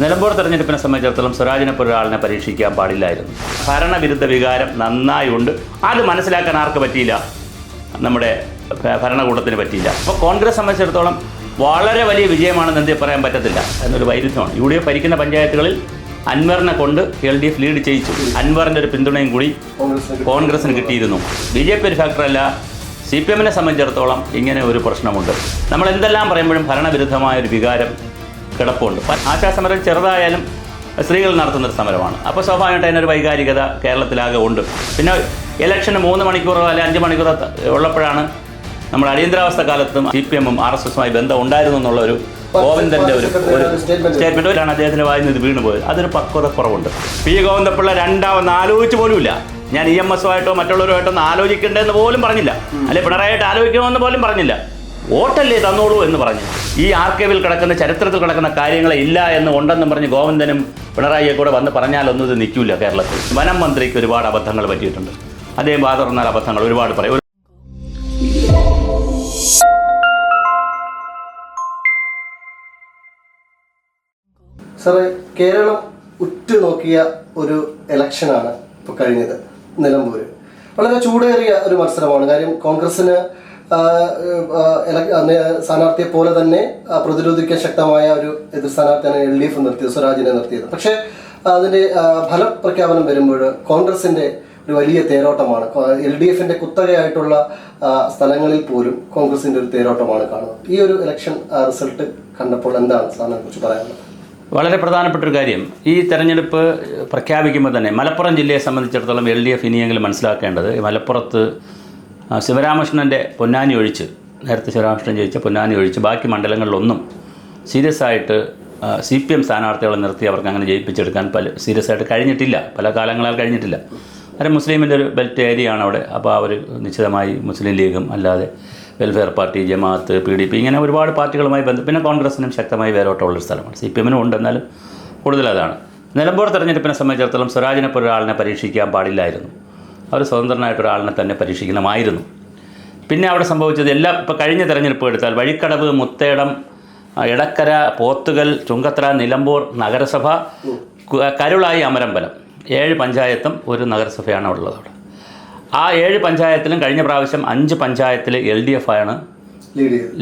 നിലമ്പൂർ തെരഞ്ഞെടുപ്പിനെ സംബന്ധിച്ചിടത്തോളം സ്വരാജിനെ പോലെ ഒരാളിനെ പരീക്ഷിക്കാൻ പാടില്ലായിരുന്നു. ഭരണവിരുദ്ധ വികാരം നന്നായി ഉണ്ട്. അത് മനസ്സിലാക്കാൻ ആർക്ക് പറ്റിയില്ല? നമ്മുടെ ഭരണകൂടത്തിന് പറ്റിയില്ല. അപ്പോൾ കോൺഗ്രസ് സംബന്ധിച്ചിടത്തോളം വളരെ വലിയ വിജയമാണെന്ന് എന്തേ പറയാൻ പറ്റത്തില്ല? എന്നൊരു വൈരുദ്ധ്യമാണ്. യു ഡി എഫ് ഭരിക്കുന്ന പഞ്ചായത്തുകളിൽ അൻവറിനെ കൊണ്ട് എൽ ഡി എഫ് ലീഡ് ചെയ്യിച്ചു. അൻവറിന്റെ ഒരു പിന്തുണയും കൂടി കോൺഗ്രസിന് കിട്ടിയിരുന്നു. ബി ജെ പി ഒരു ഫാക്ടറല്ല സി പി എമ്മിനെ സംബന്ധിച്ചിടത്തോളം ഇങ്ങനെ ഒരു പ്രശ്നമുണ്ട്. നമ്മൾ എന്തെല്ലാം പറയുമ്പോഴും ഭരണവിരുദ്ധമായ ഒരു വികാരം കിടപ്പുണ്ട്. ആശാസമരം ചെറുതായാലും സ്ത്രീകൾ നടത്തുന്നൊരു സമരമാണ്. അപ്പോൾ സ്വാഭാവികമായിട്ട് അതിനൊരു വൈകാരികത കേരളത്തിലാകെ ഉണ്ട്. പിന്നെ ഇലക്ഷന് മൂന്ന് മണിക്കൂറോ അല്ലെങ്കിൽ അഞ്ച് മണിക്കൂറോ ഉള്ളപ്പോഴാണ് നമ്മൾ അടിയന്തരാവസ്ഥ കാലത്തും സി പി എമ്മും ആർ എസ് എസുമായി ബന്ധം ഉണ്ടായിരുന്നു എന്നുള്ള ഒരു ഗോവിന്ദന്റെ ഒരു ഒരു സ്റ്റേറ്റ്മെന്റ് സ്റ്റേറ്റ്മെന്റിലാണ് അദ്ദേഹത്തിന്റെ വായിൽ നിന്ന് ഇത് വീണ് പോയത് അതൊരു പക്വത കുറവുണ്ട്. പി. ഗോവിന്ദപ്പിള്ള രണ്ടാമെന്ന് ആലോചിച്ച് പോലുമില്ല. ഞാൻ ഇ എം എസുമായിട്ടോ മറ്റുള്ളവരുമായിട്ടോ ഒന്ന് ആലോചിക്കേണ്ടതെന്ന് പോലും പറഞ്ഞില്ല. അല്ലെ പിണറായിട്ട് ആലോചിക്കണമെന്ന് പോലും പറഞ്ഞില്ല. വോട്ടല്ലേ തന്നോളൂ എന്ന് പറഞ്ഞു. ഈ ആർക്കൈവിൽ കിടക്കുന്ന ചരിത്രത്തിൽ കിടക്കുന്ന കാര്യങ്ങളെ ഇല്ല എന്ന് ഉണ്ടെന്നും പറഞ്ഞ് ഗോവിന്ദനും പിണറായിയെ കൂടെ വന്ന് പറഞ്ഞാലൊന്നും ഇത് നിൽക്കില്ല കേരളത്തിൽ. വനം മന്ത്രിക്ക് ഒരുപാട് അബദ്ധങ്ങൾ പറ്റിയിട്ടുണ്ട്. അദ്ദേഹം വാതുറന്നാൽ അബദ്ധങ്ങൾ ഒരുപാട് പറയും. സാറേ കേരളം ഉറ്റുനോക്കിയ ഒരു ഇലക്ഷനാണ് ഇപ്പോൾ കഴിഞ്ഞത് നിലമ്പൂര്. വളരെ ചൂടേറിയ ഒരു മത്സരമാണ്. കാര്യം കോൺഗ്രസിന് സ്ഥാനാർത്ഥിയെ പോലെ തന്നെ പ്രതിരോധിക്കാൻ ശക്തമായ ഒരു എതിർ സ്ഥാനാർത്ഥിയാണ് എൽ ഡി എഫ് നിർത്തിയത് സ്വരാജിനെ നിർത്തിയത്. പക്ഷേ അതിന്റെ ഫലപ്രഖ്യാപനം വരുമ്പോൾ കോൺഗ്രസിന്റെ ഒരു വലിയ തേരോട്ടമാണ് എൽ ഡി എഫിന്റെ കുത്തകയായിട്ടുള്ള സ്ഥലങ്ങളിൽ പോലും കോൺഗ്രസിന്റെ ഒരു തേരോട്ടമാണ് കാണുന്നത്. ഈ ഒരു ഇലക്ഷൻ റിസൾട്ട് കണ്ടപ്പോൾ എന്താണ് സാറിനെ കുറിച്ച് പറയാനുള്ളത്? വളരെ പ്രധാനപ്പെട്ട ഒരു കാര്യം. ഈ തെരഞ്ഞെടുപ്പ് പ്രഖ്യാപിക്കുമ്പോൾ തന്നെ മലപ്പുറം ജില്ലയെ സംബന്ധിച്ചിടത്തോളം എൽ ഡി എഫ് ഇനിയെങ്കിലും മനസ്സിലാക്കേണ്ടത് മലപ്പുറത്ത് ശിവരാമകൃഷ്ണന്റെ പൊന്നാനി ഒഴിച്ച് നേരത്തെ ശിവരാമകൃഷ്ണൻ ജയിച്ച പൊന്നാനി ഒഴിച്ച് ബാക്കി മണ്ഡലങ്ങളിലൊന്നും സീരിയസ് ആയിട്ട് സി പി എം സ്ഥാനാർത്ഥികളെ നിർത്തി അവർക്ക് അങ്ങനെ ജയിപ്പിച്ചെടുക്കാൻ പല സീരിയസ് ആയിട്ട് കഴിഞ്ഞിട്ടില്ല. പല കാലങ്ങളാൽ കഴിഞ്ഞിട്ടില്ല. അത് മുസ്ലിമിന്റെ ഒരു ബെൽറ്റ് ഏരിയ ആണ് അവിടെ അപ്പോൾ അവർ നിശ്ചിതമായി മുസ്ലിം ലീഗും അല്ലാതെ welfare party Jamaat P D P ഇങ്ങനെ ഒരുപാട് പാർട്ടികളുമായി ബന്ധം പിന്നെ കോൺഗ്രസിനും ശക്തമായി വേരോട്ടമുള്ളൊരു സ്ഥലമാണ്. സി പി എമ്മിനും ഉണ്ട്. എന്നാലും കൂടുതൽ അതാണ് നിലമ്പൂർ തെരഞ്ഞെടുപ്പിനെ സംബന്ധിച്ചിടത്തോളം സ്വരാജിനെ പോലെ ഒരാളിനെ പരീക്ഷിക്കാൻ പാടില്ലായിരുന്നു. അവർ സ്വതന്ത്രനായിട്ട് ഒരാളിനെ തന്നെ പരീക്ഷിക്കണമായിരുന്നു. പിന്നെ അവിടെ സംഭവിച്ചത് എല്ലാം ഇപ്പോൾ കഴിഞ്ഞ തെരഞ്ഞെടുപ്പ് എടുത്താൽ വഴിക്കടവ് മുത്തേടം ഇടക്കര പോത്തുകൽ ചുങ്കത്ര നിലമ്പൂർ നഗരസഭ കരുളായി അമരമ്പലം. ഏഴ് പഞ്ചായത്തും ഒരു നഗരസഭയാണ് ഉള്ളത് അവിടെ. ആ ഏഴ് പഞ്ചായത്തിലും കഴിഞ്ഞ പ്രാവശ്യം അഞ്ച് പഞ്ചായത്തിൽ എൽ ഡി എഫ് ആണ്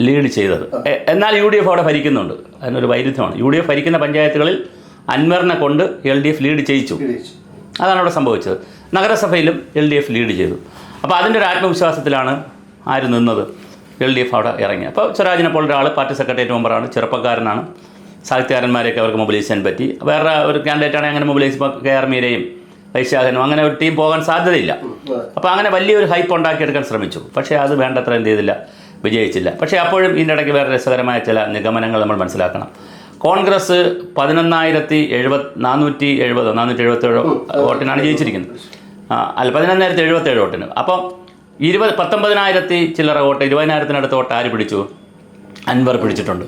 ലീഡ് ചെയ്തത്. എന്നാൽ യു ഡി എഫ് അവിടെ ഭരിക്കുന്നുണ്ട്. അതിനൊരു വൈരുദ്ധ്യമാണ്. യു ഡി എഫ് ഭരിക്കുന്ന പഞ്ചായത്തുകളിൽ അൻവറിനെ കൊണ്ട് എൽ ഡി എഫ് ലീഡ് ചെയ്യിച്ചു. അതാണ് അവിടെ സംഭവിച്ചത്. നഗരസഭയിലും എൽ ഡി എഫ് ലീഡ് ചെയ്തു. അപ്പോൾ അതിന്റെ ഒരു ആത്മവിശ്വാസത്തിലാണ് ആര് നിന്നത്? എൽ ഡി എഫ് അവിടെ ഇറങ്ങി അപ്പോൾ സ്വരാജിനെ പോലെ ഒരാൾ പാർട്ടി സെക്രട്ടേറിയറ്റ് മെമ്പറാണ് ചെറുപ്പക്കാരനാണ്. സാഹിത്യകാരന്മാരെയൊക്കെ അവർക്ക് മൊബിലൈസ് ചെയ്യാൻ പറ്റി. വേറെ ഒരു ആണ് അങ്ങനെ മൊബിലൈസ് കെ ആർ മീരയും വൈശാഖനും അങ്ങനെ ഒരു ടീം പോകാൻ സാധ്യതയില്ല. അപ്പോൾ അങ്ങനെ വലിയൊരു ഹൈപ്പ് ഉണ്ടാക്കിയെടുക്കാൻ ശ്രമിച്ചു. പക്ഷേ അത് വേണ്ടത്ര എന്ത് ചെയ്തില്ല വിജയിച്ചില്ല. പക്ഷേ അപ്പോഴും ഇതിന്റെ ഇടയ്ക്ക് വേറെ രസകരമായ ചില നിഗമനങ്ങൾ നമ്മൾ മനസ്സിലാക്കണം. കോൺഗ്രസ് പതിനൊന്നായിരത്തി എഴുപത് നാനൂറ്റി എഴുപതോ നാനൂറ്റി എഴുപത്തേഴോ വോട്ടിനാണ് ജയിച്ചിരിക്കുന്നത്. അല്ല പതിനൊന്നായിരത്തി എഴുപത്തേഴ് വോട്ടിന്. അപ്പോൾ ഇരുപത് പത്തൊമ്പതിനായിരത്തി ചില്ലറ വോട്ട് ഇരുപതിനായിരത്തിനടുത്ത് വോട്ട് ആര് പിടിച്ചു? അൻവർ പിടിച്ചിട്ടുണ്ട്.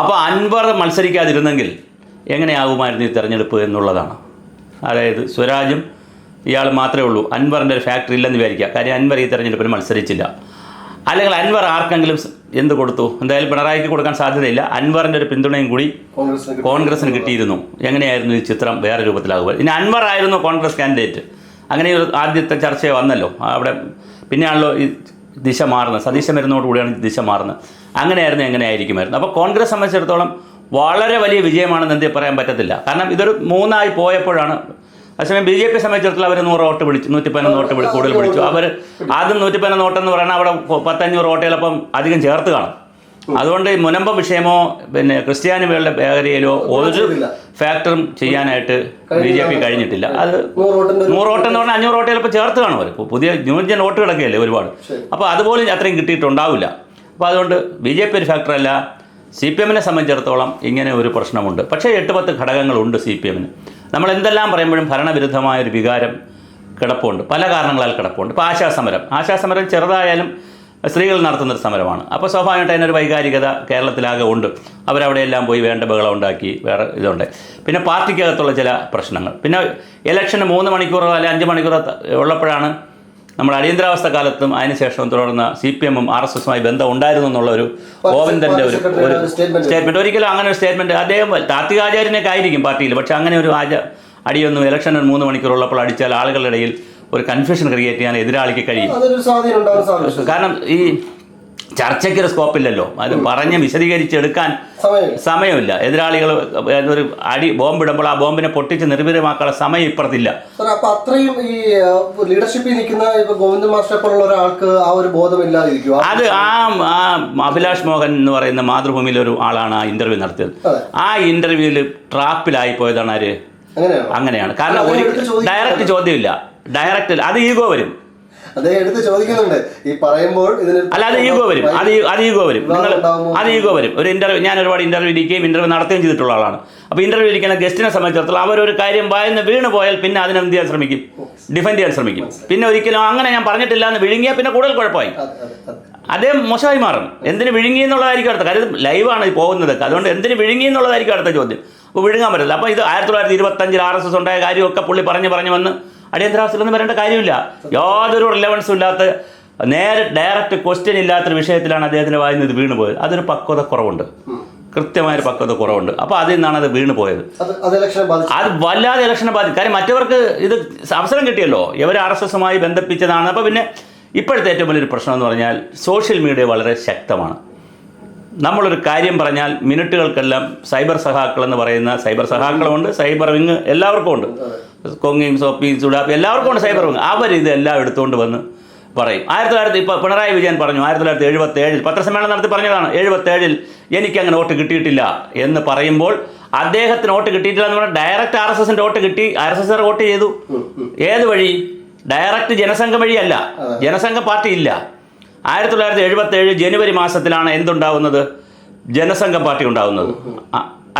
അപ്പോൾ അൻവർ മത്സരിക്കാതിരുന്നെങ്കിൽ എങ്ങനെയാകുമായിരുന്നു ഈ തെരഞ്ഞെടുപ്പ് എന്നുള്ളതാണ്. അതായത് സ്വരാജും ഇയാൾ മാത്രമേ ഉള്ളൂ. അൻവറിന്റെ ഒരു ഫാക്ടറി ഇല്ലെന്ന് വിചാരിക്കുക. കാര്യം അൻവർ ഈ തെരഞ്ഞെടുപ്പിന് മത്സരിച്ചില്ല. അല്ലെങ്കിൽ അൻവർ ആർക്കെങ്കിലും എന്ത് കൊടുത്തു? എന്തായാലും പിണറായിക്ക് കൊടുക്കാൻ സാധ്യതയില്ല. അൻവറിന്റെ ഒരു പിന്തുണയും കൂടി കോൺഗ്രസിന് കോൺഗ്രസിന് കിട്ടിയിരുന്നു. എങ്ങനെയായിരുന്നു ഈ ചിത്രം വേറെ രൂപത്തിലാകുക ഇനി അൻവർ ആയിരുന്നു കോൺഗ്രസ് കാൻഡിഡേറ്റ് അങ്ങനെ ഒരു ആദ്യത്തെ ചർച്ച വന്നല്ലോ. അവിടെ പിന്നെയാണല്ലോ ഈ ദിശ മാറുന്നത്. സതീശൻ വരുന്നതോടുകൂടിയാണ് ദിശ മാറുന്നത്. അങ്ങനെയായിരുന്നു എങ്ങനെയായിരിക്കുമായിരുന്നു. അപ്പോൾ കോൺഗ്രസ് സംബന്ധിച്ചിടത്തോളം വളരെ വലിയ വിജയമാണെന്ന് എന്തേ പറയാൻ പറ്റത്തില്ല. കാരണം ഇതൊരു മൂന്നായി പോയപ്പോഴാണ്. അതേസമയം ബി ജെ പി സംബന്ധിച്ചിടത്തോളം അവർ നൂറ് വോട്ട് പിടിച്ചു നൂറ്റി പതിനൊന്ന് വോട്ട് വിളിച്ചു കൂടുതൽ വിളിച്ചു അവർ ആദ്യം നൂറ്റി പതിനൊന്ന് വോട്ടെന്ന് പറയുന്നത് അവിടെ പത്തഞ്ഞൂറ് വോട്ട് ചിലപ്പം അധികം ചേർത്ത് കാണും. അതുകൊണ്ട് ഈ മുനമ്പ വിഷയമോ പിന്നെ ക്രിസ്ത്യാനികളുടെ മേഖലയിലോ ഒരു ഫാക്ടറും ചെയ്യാനായിട്ട് ബി ജെ പി കഴിഞ്ഞിട്ടില്ല. അത് നൂറ് വോട്ട് എന്ന് പറഞ്ഞാൽ അഞ്ഞൂറ് വോട്ട് ചിലപ്പോൾ ചേർത്ത് കാണും അവർ പുതിയ ന്യൂജൻ വോട്ടുകളൊക്കെ അല്ലേ ഒരുപാട് അപ്പോൾ അതുപോലും അത്രയും കിട്ടിയിട്ടുണ്ടാവില്ല. അപ്പോൾ അതുകൊണ്ട് ബി ജെ പി ഒരു ഫാക്ടറല്ല. സി പി എമ്മിനെ സംബന്ധിച്ചിടത്തോളം ഇങ്ങനെ ഒരു പ്രശ്നമുണ്ട്. പക്ഷേ എട്ട് പത്ത് ഘടകങ്ങളുണ്ട് സി പി എമ്മിന്. നമ്മൾ എന്തെല്ലാം പറയുമ്പോഴും ഭരണവിരുദ്ധമായ ഒരു വികാരം കിടപ്പുണ്ട്. പല കാരണങ്ങളാൽ കിടപ്പുണ്ട്. ഇപ്പോൾ ആശാസമരം. ആശാസമരം ചെറുതായാലും സ്ത്രീകൾ നടത്തുന്നൊരു സമരമാണ്. അപ്പോൾ സ്വാഭാവികമായിട്ട് അതിനൊരു വൈകാരികത കേരളത്തിലാകെ ഉണ്ട്. അവരവിടെയെല്ലാം പോയി വേണ്ട ബഹളം ഉണ്ടാക്കി വേറെ ഇതുണ്ട്. പിന്നെ പാർട്ടിക്കകത്തുള്ള ചില പ്രശ്നങ്ങൾ. പിന്നെ ഇലക്ഷന് മൂന്ന് മണിക്കൂറോ അല്ലെങ്കിൽ അഞ്ച് മണിക്കൂറോ ഉള്ളപ്പോഴാണ് നമ്മൾ അടിയന്തരാവസ്ഥ കാലത്തും അതിനുശേഷം തുടർന്ന സി പി എമ്മും ആർ എസ് എസുമായി ബന്ധം ഉണ്ടായിരുന്നു എന്നുള്ള ഒരു ഗോവിന്ദന്റെ ഒരു സ്റ്റേറ്റ്മെന്റ് ഒരു ഒരിക്കലും അങ്ങനെ ഒരു സ്റ്റേറ്റ്മെന്റ് അദ്ദേഹം താത്വികാചാര്യനൊക്കെ ആയിരിക്കും പാർട്ടിയിൽ. പക്ഷേ അങ്ങനെ ഒരു ആച അടിയൊന്നും ഇലക്ഷൻ മൂന്ന് മണിക്കൂർ ഉള്ളപ്പോൾ അടിച്ചാൽ ആളുകളുടെ ഇടയിൽ ഒരു കൺഫ്യൂഷൻ ക്രിയേറ്റ് ചെയ്യാൻ എതിരാളിക്ക് കഴിയും. കാരണം ഈ ചർച്ചയ്ക്ക് ഒരു സ്കോപ്പില്ലല്ലോ അത് പറഞ്ഞ് വിശദീകരിച്ചെടുക്കാൻ സമയമില്ല. എതിരാളികൾ ഒരു അടി ബോംബിടുമ്പോൾ ആ ബോംബിനെ പൊട്ടിച്ച് നിർവീര്യമാക്കാനുള്ള സമയം ഇപ്പുറത്തില്ല. അപ്പൊ അത്രയും ഈ ലീഡർഷിപ്പിൽ നിൽക്കുന്ന ഗോവിന്ദ മാസ്റ്റർ പോലുള്ള ഒരാൾക്ക് ആ ഒരു ബോധമില്ലാതിരിക്കും അത് ആ ആ അഭിലാഷ് മോഹൻ എന്ന് പറയുന്ന മാതൃഭൂമിയിലെ ഒരു ആളാണ് ആ ഇന്റർവ്യൂ നടത്തിയത്. ആ ഇന്റർവ്യൂവിൽ ട്രാപ്പിലായി പോയതാണ് ആര്? അങ്ങനെയാണോ. കാരണം ഒരു ഡയറക്റ്റ് ചോദ്യമില്ല. ഡയറക്റ്റ് അത് ഈഗോ വരും. അല്ലാതെ എടുത്ത് ചോദിക്കുന്നുണ്ട്. ഈ പറയുമ്പോൾ ഇതിന് അല്ല അത് ഈഗോ വരും. അത് അത് ഈഗോ വരും. നിങ്ങൾ അത് ഈഗോ വരും. ഒരു ഇന്റർവ്യൂ ഞാൻ ഒരുപാട് ഇന്റർവ്യൂ ഇരിക്കുകയും ഇന്റർവ്യൂ നടത്തുകയും ചെയ്തിട്ടുള്ള ആളാണ്. അപ്പോൾ ഇന്റർവ്യൂ ഇരിക്കുന്ന ഗസ്റ്റിനെ സംബന്ധിച്ചിടത്തോളം അവരൊരു കാര്യം വായന്ന് വീണ് പോയാൽ പിന്നെ അതിനെന്ത് ചെയ്യാൻ ശ്രമിക്കും? ഡിഫെൻഡ് ചെയ്യാൻ ശ്രമിക്കും. പിന്നെ ഒരിക്കലും അങ്ങനെ ഞാൻ പറഞ്ഞിട്ടില്ല എന്ന് വിഴുങ്ങിയാൽ പിന്നെ കൂടുതൽ കുഴപ്പമായി. അതെ മോശമായി മാറും. എന്തിന് വിഴുങ്ങി എന്നുള്ളതായിരിക്കും അടുത്ത കാര്യം. ലൈവാണ് പോകുന്നത്. അതുകൊണ്ട് എന്തിന് വിഴുങ്ങി എന്നുള്ളതായിരിക്കും അടുത്ത ചോദ്യം. അപ്പോൾ വിഴുങ്ങാൻ പറ്റില്ല അപ്പോൾ ഇത് ആയിരത്തി തൊള്ളായിരത്തി ഇരുപത്തഞ്ചിൽ ആർ എസ് എസ് ഉണ്ടായ കാര്യമൊക്കെ പുള്ളി പറഞ്ഞു പറഞ്ഞു വന്ന് അടിയന്തരാവസ്ഥയിലൊന്നും വരേണ്ട കാര്യമില്ല. യാതൊരു റിലവൻസും ഇല്ലാത്ത നേരെ ഡയറക്റ്റ് ക്വസ്റ്റ്യൻ ഇല്ലാത്തൊരു വിഷയത്തിലാണ് അദ്ദേഹത്തിന്റെ വായിൽ നിന്ന് ഇത് വീണ് പോയത് അതൊരു പക്വത കുറവുണ്ട്. കൃത്യമായൊരു പക്വത കുറവുണ്ട്. അപ്പോൾ അതിൽ നിന്നാണ് അത് വീണ് പോയത് അത് വല്ലാതെ ഇലക്ഷനെ ബാധിക്കും കാര്യം മറ്റവർക്ക് ഇത് അവസരം കിട്ടിയല്ലോ. ഇവർ ആർ എസ് എസുമായി ബന്ധിപ്പിച്ചതാണ്. അപ്പോൾ പിന്നെ ഇപ്പോഴത്തെ ഏറ്റവും വലിയൊരു പ്രശ്നം എന്ന് പറഞ്ഞാൽ സോഷ്യൽ മീഡിയ വളരെ ശക്തമാണ്. നമ്മളൊരു കാര്യം പറഞ്ഞാൽ മിനിറ്റുകൾക്കെല്ലാം സൈബർ സഹാക്കൾ എന്ന് പറയുന്ന സൈബർ സഹാക്കളുമുണ്ട്. സൈബർ വിങ് എല്ലാവർക്കും ഉണ്ട് കൊങ്ങിയും സോപ്പിയും സുഡാപ്പി എല്ലാവർക്കും ഉണ്ട് സൈബർ വിങ് അവർ ഇതെല്ലാം എടുത്തുകൊണ്ട് വന്ന് പറയും. ആയിരത്തി തൊള്ളായിരത്തി ഇപ്പോൾ പിണറായി വിജയൻ പറഞ്ഞു ആയിരത്തി തൊള്ളായിരത്തി എഴുപത്തി ഏഴിൽ പത്രസമ്മേളനം നടത്തി പറഞ്ഞതാണ് എഴുപത്തി ഏഴിൽ എനിക്ക് അങ്ങനെ വോട്ട് കിട്ടിയിട്ടില്ല എന്ന് പറയുമ്പോൾ അദ്ദേഹത്തിന് വോട്ട് കിട്ടിയിട്ടില്ല എന്ന് പറഞ്ഞാൽ ഡയറക്റ്റ് ആർ എസ് എസിന്റെ വോട്ട് കിട്ടി ആർ എസ് എസ് വോട്ട് ചെയ്തു. ഏത് വഴി? ഡയറക്റ്റ് ജനസംഘം വഴിയല്ല. ജനസംഘ പാർട്ടി ഇല്ല. ആയിരത്തി തൊള്ളായിരത്തി എഴുപത്തി ഏഴ് ജനുവരി മാസത്തിലാണ് എന്തുണ്ടാവുന്നത്? ജനസംഘ പാർട്ടി ഉണ്ടാവുന്നത്.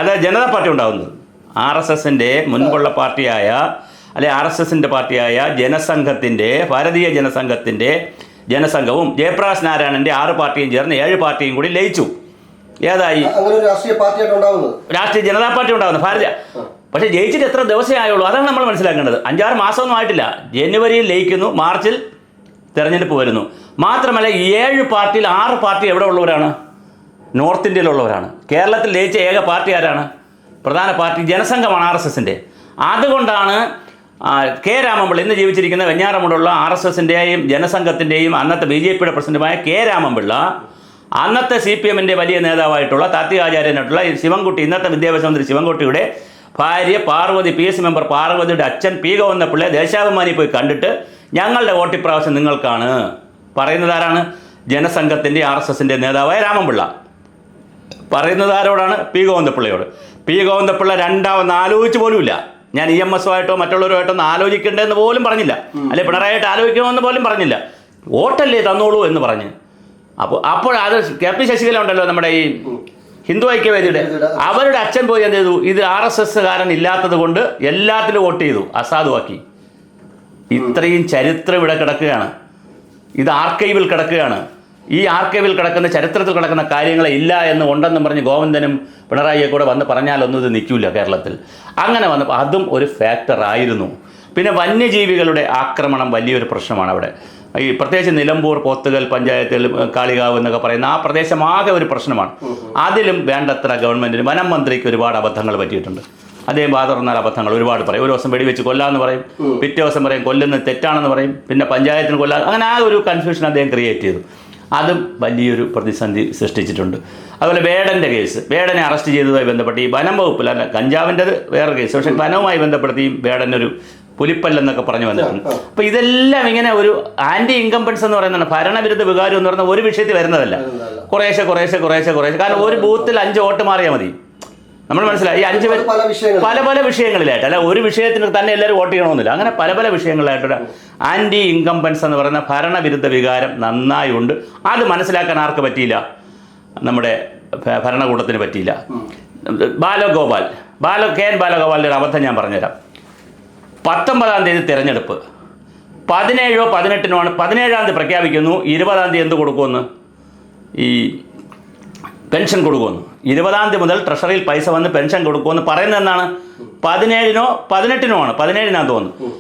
അല്ല ജനതാ പാർട്ടി ഉണ്ടാവുന്നത്. ആർ എസ് എസിന്റെ മുൻപുള്ള പാർട്ടിയായ അല്ലെ ആർ എസ് എസിന്റെ പാർട്ടിയായ ജനസംഘത്തിന്റെ ഭാരതീയ ജനസംഘത്തിന്റെ ജനസംഘവും ജയപ്രകാശ് നാരായണന്റെ ആറ് പാർട്ടിയും ചേർന്ന് ഏഴ് പാർട്ടിയും കൂടി ലയിച്ചു. ഏതായി? രാഷ്ട്രീയ ജനതാ പാർട്ടി ഉണ്ടാകുന്നത് ഭാരതീയ പക്ഷേ ജയിച്ചിട്ട് എത്ര ദിവസമേ ആയുള്ളൂ? അതാണ് നമ്മൾ മനസ്സിലാക്കേണ്ടത്. അഞ്ചാറ് മാസമൊന്നും ആയിട്ടില്ല. ജനുവരിയിൽ ലയിക്കുന്നു മാർച്ചിൽ തെരഞ്ഞെടുപ്പ് വരുന്നു. മാത്രമല്ല ഏഴ് പാർട്ടിയിൽ ആറ് പാർട്ടി എവിടെ ഉള്ളവരാണ്? നോർത്ത് ഇന്ത്യയിലുള്ളവരാണ്. കേരളത്തിൽ ലയിച്ച ഏക പാർട്ടി ആരാണ്? പ്രധാന പാർട്ടി ജനസംഘമാണ് ആർ എസ് എസിന്റെ അതുകൊണ്ടാണ് കെ രാമൻപിള്ള ഇന്ന് ജീവിച്ചിരിക്കുന്ന വെഞ്ഞാറമൂടുള്ള ആർ എസ് എസിന്റെയും ജനസംഘത്തിന്റെയും അന്നത്തെ ബി ജെ പിയുടെ പ്രസിഡന്റുമായ കെ രാമൻപിള്ള അന്നത്തെ സി പി എമ്മിന്റെ വലിയ നേതാവായിട്ടുള്ള താത്വികാചാര്യനായിട്ടുള്ള ശിവൻകുട്ടി ഇന്നത്തെ വിദ്യാഭ്യാസ മന്ത്രി ശിവൻകുട്ടിയുടെ ഭാര്യ പാർവതി പി എസ് മെമ്പർ പാർവതിയുടെ അച്ഛൻ പി ഗോവന്നപ്പിള്ളയെ ദേശാഭിമാനി പോയി കണ്ടിട്ട് ഞങ്ങളുടെ വോട്ടിപ്രാവശ്യം നിങ്ങൾക്കാണ് പറയുന്നത് ആരാണ്? ജനസംഘത്തിന്റെ ആർ എസ് എസിന്റെ നേതാവായ രാമൻപിള്ള. പറയുന്നത് ആരോടാണ്? പി. ഗോവിന്ദപ്പിള്ളയോട്. പി. ഗോവിന്ദപ്പിള്ള രണ്ടാമെന്ന് ആലോചിച്ച് പോലുമില്ല. ഞാൻ ഇ എം എസ് ആയിട്ടോ മറ്റുള്ളവരുമായിട്ടോ ഒന്ന് ആലോചിക്കണ്ടെന്ന് പോലും പറഞ്ഞില്ല. അല്ലെ പിണറായിട്ട് ആലോചിക്കണമെന്ന് പോലും പറഞ്ഞില്ല. വോട്ടല്ലേ തന്നോളൂ എന്ന് പറഞ്ഞ്. അപ്പോൾ അപ്പോൾ അത് കെ പി ശശികല ഉണ്ടല്ലോ നമ്മുടെ ഈ ഹിന്ദു ഐക്യവേദിയുടെ. അവരുടെ അച്ഛൻ പോയി എന്ത് ചെയ്തു? ഇത് ആർ എസ് എസ് കാരൻ ഇല്ലാത്തത് കൊണ്ട് എല്ലാത്തിലും വോട്ട് ചെയ്തു. അസാധുവാക്കി. ഇത്രയും ചരിത്രം ഇവിടെ കിടക്കുകയാണ്. ഇത് ആർക്കൈവിൽ കിടക്കുകയാണ്. ഈ ആർക്കൈവിൽ കിടക്കുന്ന ചരിത്രത്തിൽ കിടക്കുന്ന കാര്യങ്ങളെ ഇല്ല എന്ന് ഉണ്ടെന്നും പറഞ്ഞ് ഗോവിന്ദനും പിണറായിയെ കൂടെ വന്ന് പറഞ്ഞാലൊന്നും ഇത് നിൽക്കില്ല കേരളത്തിൽ. അങ്ങനെ വന്നപ്പോൾ അതും ഒരു ഫാക്ടറായിരുന്നു പിന്നെ വന്യജീവികളുടെ ആക്രമണം വലിയൊരു പ്രശ്നമാണ് അവിടെ. ഈ പ്രത്യേകിച്ച് നിലമ്പൂർ പോത്തുകൽ പഞ്ചായത്തിൽ കാളികാവ് എന്നൊക്കെ പറയുന്ന ആ പ്രദേശമാകെ ഒരു പ്രശ്നമാണ്. അതിലും വേണ്ടത്ര ഗവൺമെന്റിന് വനം മന്ത്രിക്ക് ഒരുപാട് അബദ്ധങ്ങൾ പറ്റിയിട്ടുണ്ട്. അദ്ദേഹം വാതുറന്നാൽ അബദ്ധങ്ങൾ ഒരുപാട് പറയും. ഒരു ദിവസം വെടിവെച്ച് കൊല്ലാന്ന് പറയും. പിറ്റേ ദിവസം പറയും കൊല്ലുന്നത് തെറ്റാണെന്ന് പറയും. പിന്നെ പഞ്ചായത്തിന് കൊല്ലാ അങ്ങനെ ആ ഒരു കൺഫ്യൂഷൻ അദ്ദേഹം ക്രിയേറ്റ് ചെയ്തു. അതും വലിയൊരു പ്രതിസന്ധി സൃഷ്ടിച്ചിട്ടുണ്ട്. അതുപോലെ വേടന്റെ കേസ്. വേടനെ അറസ്റ്റ് ചെയ്തതുമായി ബന്ധപ്പെട്ട് ഈ വനം വകുപ്പിൽ അല്ല കഞ്ചാവിന്റെത് വേറെ കേസ്. പക്ഷേ വനവുമായി ബന്ധപ്പെടുത്തിയും വേടനൊരു പുലിപ്പല്ലെന്നൊക്കെ പറഞ്ഞു വന്നിട്ടുണ്ട്. അപ്പോൾ ഇതെല്ലാം ഇങ്ങനെ ഒരു ആന്റി ഇൻകംപൻസ് എന്ന് പറയുന്നതാണ്. ഭരണവിരുദ്ധ വികാരം എന്ന് പറയുന്ന ഒരു വിഷയത്തിൽ വരുന്നതല്ല. കുറേശ്ശെ കുറേശ്ശെ കുറേശ്ശെ കുറേശ്ശെ. കാരണം ഒരു ബൂത്തിൽ അഞ്ച് വോട്ട് മാറിയാൽ മതി. നമ്മൾ മനസ്സിലായി? ഈ അഞ്ച് പല പല പല വിഷയങ്ങളിലായിട്ട്. അല്ല ഒരു വിഷയത്തിന് തന്നെ എല്ലാവരും വോട്ട് ചെയ്യണമെന്നില്ല. അങ്ങനെ പല പല വിഷയങ്ങളിലായിട്ട് ആന്റി ഇൻകംപൻസ് എന്ന് പറയുന്ന ഭരണവിരുദ്ധ വികാരം നന്നായി ഉണ്ട് അത് മനസ്സിലാക്കാൻ ആർക്ക് പറ്റിയില്ല? നമ്മുടെ ഭരണകൂടത്തിന് പറ്റിയില്ല. ബാലഗോപാൽ. ബാല കെ എൻ ബാലഗോപാലിന്റെ ഒരു അബദ്ധം ഞാൻ പറഞ്ഞുതരാം. പത്തൊമ്പതാം തീയതി തിരഞ്ഞെടുപ്പ്. പതിനേഴോ പതിനെട്ടിനോ ആണ് പതിനേഴാം തീയതി പ്രഖ്യാപിക്കുന്നു. ഇരുപതാം തീയതി എന്ത് കൊടുക്കുമെന്ന്? ഈ പെൻഷൻ കൊടുക്കുമെന്ന്. ഇരുപതാം തീയതി മുതൽ ട്രഷറിയിൽ പൈസ വന്ന് പെൻഷൻ കൊടുക്കുമെന്ന് പറയുന്നത് എന്നാണ് പതിനേഴിനോ പതിനെട്ടിനോ ആണ്. പതിനേഴിനാന്ന് തോന്നുന്നു.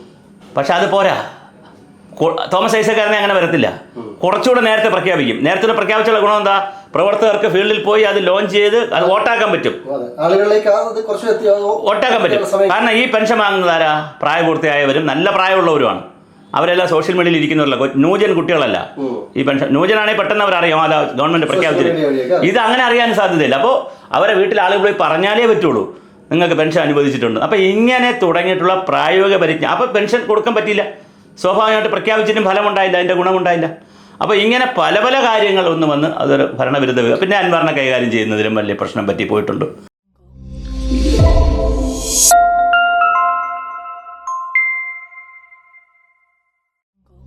പക്ഷെ അത് പോരാ. തോമസ് ഐസക്കാരനെ അങ്ങനെ വരത്തില്ല. കുറച്ചുകൂടെ നേരത്തെ പ്രഖ്യാപിക്കും. നേരത്തെ പ്രഖ്യാപിച്ചുള്ള ഗുണം എന്താ? പ്രവർത്തകർക്ക് ഫീൽഡിൽ പോയി അത് ലോഞ്ച് ചെയ്ത് അത് വോട്ടാക്കാൻ പറ്റും. വോട്ടാക്കാൻ പറ്റും. കാരണം ഈ പെൻഷൻ വാങ്ങുന്നത് ആരാ പ്രായപൂർത്തിയായവരും നല്ല പ്രായമുള്ളവരുമാണ്. അവരെല്ലാം സോഷ്യൽ മീഡിയയിൽ ഇരിക്കുന്നവരല്ല. നൂജൻ കുട്ടികളല്ല. ഈ പെൻഷൻ നൂജനാണെങ്കിൽ പെട്ടെന്ന് അവരറിയാം. അല്ല ഗവൺമെന്റ് പ്രഖ്യാപിച്ചത്. ഇത് അങ്ങനെ അറിയാൻ സാധ്യതയില്ല. അപ്പോൾ അവരെ വീട്ടിൽ ആളുകൾ പോയി പറഞ്ഞാലേ പറ്റുള്ളൂ. നിങ്ങൾക്ക് പെൻഷൻ അനുവദിച്ചിട്ടുണ്ട്. അപ്പോൾ ഇങ്ങനെ തുടങ്ങിയിട്ടുള്ള പ്രായോഗിക പരിജ്ഞ അപ്പോൾ പെൻഷൻ കൊടുക്കാൻ പറ്റിയില്ല. സ്വാഭാവികമായിട്ട് പ്രഖ്യാപിച്ചിട്ടും ഫലമുണ്ടായില്ല. അതിന്റെ ഗുണമുണ്ടായില്ല. അപ്പോൾ ഇങ്ങനെ പല പല കാര്യങ്ങൾ ഒന്ന് വന്ന് അതൊരു ഭരണവിരുദ്ധ പിന്നെ അൻവരണ കൈകാര്യം ചെയ്യുന്നതിലും വലിയ പ്രശ്നം പറ്റി പോയിട്ടുണ്ട്.